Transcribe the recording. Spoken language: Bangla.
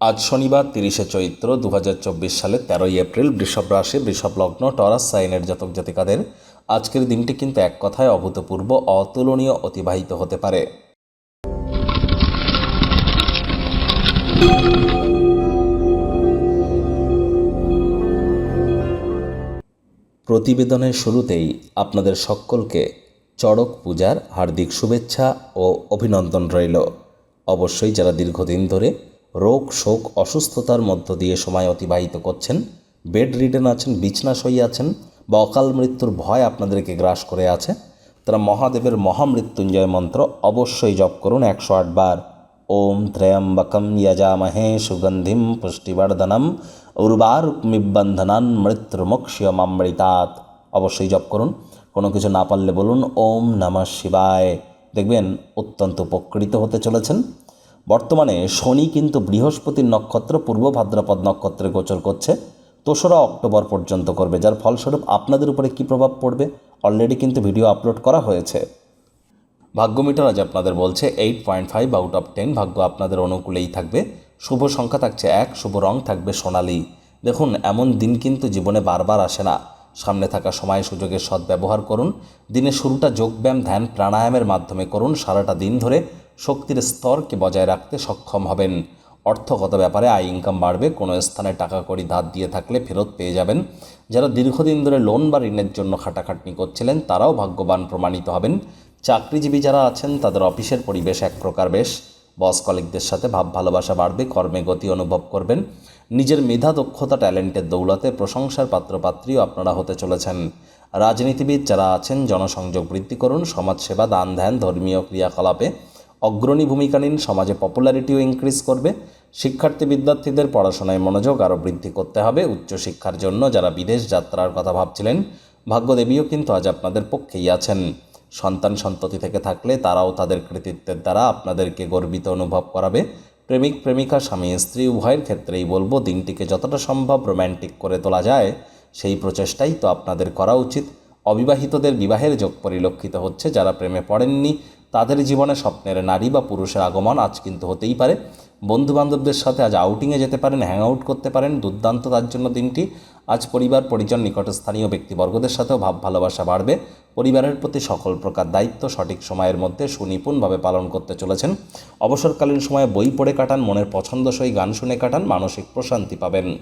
আজ শনিবার তিরিশে চৈত্র দু হাজার চব্বিশ সালের তেরোই এপ্রিল বৃষভ রাশি, বৃষভ লগ্ন, টরাস, সাইনের জাতক জাতিকাদের। আজকের দিনটি কিন্তু এক কথায় অভূতপূর্ব, অতুলনীয়, অতিবাহিত হতে পারে। প্রতিবেদনের শুরুতেই আপনাদের সকলকে চড়ক পূজার হার্দিক শুভেচ্ছা ও অভিনন্দন রইল। অবশ্যই যারা দীর্ঘদিন ধরে রোগ, শোক, অসুস্থতার মধ্য দিয়ে সময় অতিবাহিত করছেন। বেড রিডেন আছেন বিছনাশয়ী আছেন বা অকাল মৃত্যুর ভয় আপনাদেরকে গ্রাস করে আছে, তারা মহাদেবের মহামৃত্যুঞ্জয় মন্ত্র অবশ্যই জপ করুন একশো বার। ওম ত্রয়ম্বকম যজামহে সুগন্ধিম পুষ্টিবর্ধনম উর্বারুকমিবন্ধনান মৃত্যুমুক্ষিয়মামৃতাৎ। অবশ্যই জপ করুন। কোনো কিছু না পারলে বলুন, ওম নমঃ শিবায়। দেখবেন অত্যন্ত উপকৃত হতে চলেছেন। বর্তমানে শনি কিন্তু বৃহস্পতির নক্ষত্র, পূর্ব ভাদ্রপদ নক্ষত্রে গোচর করছে। দোসরা অক্টোবর পর্যন্ত করবে, যার ফলস্বরূপ আপনাদের উপরে কী প্রভাব পড়বে? অলরেডি কিন্তু ভিডিও আপলোড করা হয়েছে। ভাগ্যমিটার আজ আপনাদের বলছে eight point five out of ten ভাগ্য আপনাদের অনুকূলেই থাকবে। শুভ সংখ্যা থাকছে এক, শুভ রং থাকবে সোনালি। দেখুন, এমন দিন কিন্তু জীবনে বারবার আসে না। সামনে থাকা সময় সুযোগের সদ্ব্যবহার করুন। দিনের শুরুটা যোগব্যায়াম, ধ্যান, প্রাণায়ামের মাধ্যমে করুন। সারাটা দিন ধরে শক্তির স্তরকে বজায় রাখতে সক্ষম হবেন। অর্থগত ব্যাপারে আয় ইনকাম বাড়বে, কোনো স্থানে টাকা কড়ি ধার দিয়ে থাকলে ফেরত পেয়ে যাবেন। যারা দীর্ঘদিন ধরে লোন বা ঋণের জন্য খাটাখাটনি করছিলেন, তারাও ভাগ্যবান প্রমাণিত হবেন। চাকরিজীবী যারা আছেন, তাদের অফিসের পরিবেশ এক প্রকার বেশ। বস কলিকদের সাথে ভাব ভালোবাসা বাড়বে, কর্মে গতি অনুভব করবেন। নিজের মেধা, দক্ষতা, ট্যালেন্টের দৌলতে প্রশংসার পাত্রপাত্রীও আপনারা হতে চলেছেন। রাজনীতিবিদ যারা আছেন, জনসংযোগ বৃদ্ধি করুন, সমাজসেবা, দান ধ্যান, ধর্মীয় ক্রিয়াকলাপে অগ্রণী ভূমিকা নিন, সমাজে পপুলারিটিও ইনক্রিজ করবে। শিক্ষার্থী বিদ্যার্থীদের পড়াশোনায় মনোযোগ আরও বৃদ্ধি করতে হবে। উচ্চশিক্ষার জন্য যারা বিদেশ যাত্রার কথা ভাবছিলেন, ভাগ্যদেবীও কিন্তু আজ আপনাদের পক্ষেই আছেন। সন্তান সন্ততি থেকে থাকলে তারাও তাদের কৃতিত্বের দ্বারা আপনাদেরকে গর্বিত অনুভব করাবে। প্রেমিক, প্রেমিকা, স্বামী, স্ত্রী, উভয়ের ক্ষেত্রেই বলব, দিনটিকে যতটা সম্ভব রোম্যান্টিক করে তোলা যায়, সেই প্রচেষ্টাই তো আপনাদের করা উচিত। অবিবাহিতদের বিবাহের যোগ পরিলক্ষিত হচ্ছে, যারা প্রেমে পড়েননি তাদের জীবনে স্বপ্নের নারী বা পুরুষের আগমন আজ কিন্তু হতেই পারে। বন্ধু বান্ধবদের সাথে আজ আউটিংয়ে যেতে পারেন হ্যাং আউট করতে পারেন, দুর্দান্ত তার জন্য দিনটি। আজ পরিবার, পরিজন, নিকটস্থানীয় ব্যক্তিবর্গদের সাথেও ভাব ভালোবাসা বাড়বে। পরিবারের প্রতি সকল প্রকার দায়িত্ব সঠিক সময়ের মধ্যে সুনিপুণভাবে পালন করতে চলেছেন। অবসরকালীন সময়ে বই পড়ে কাটান, মনের পছন্দসই গান শুনে কাটান, মানসিক প্রশান্তি পাবেন।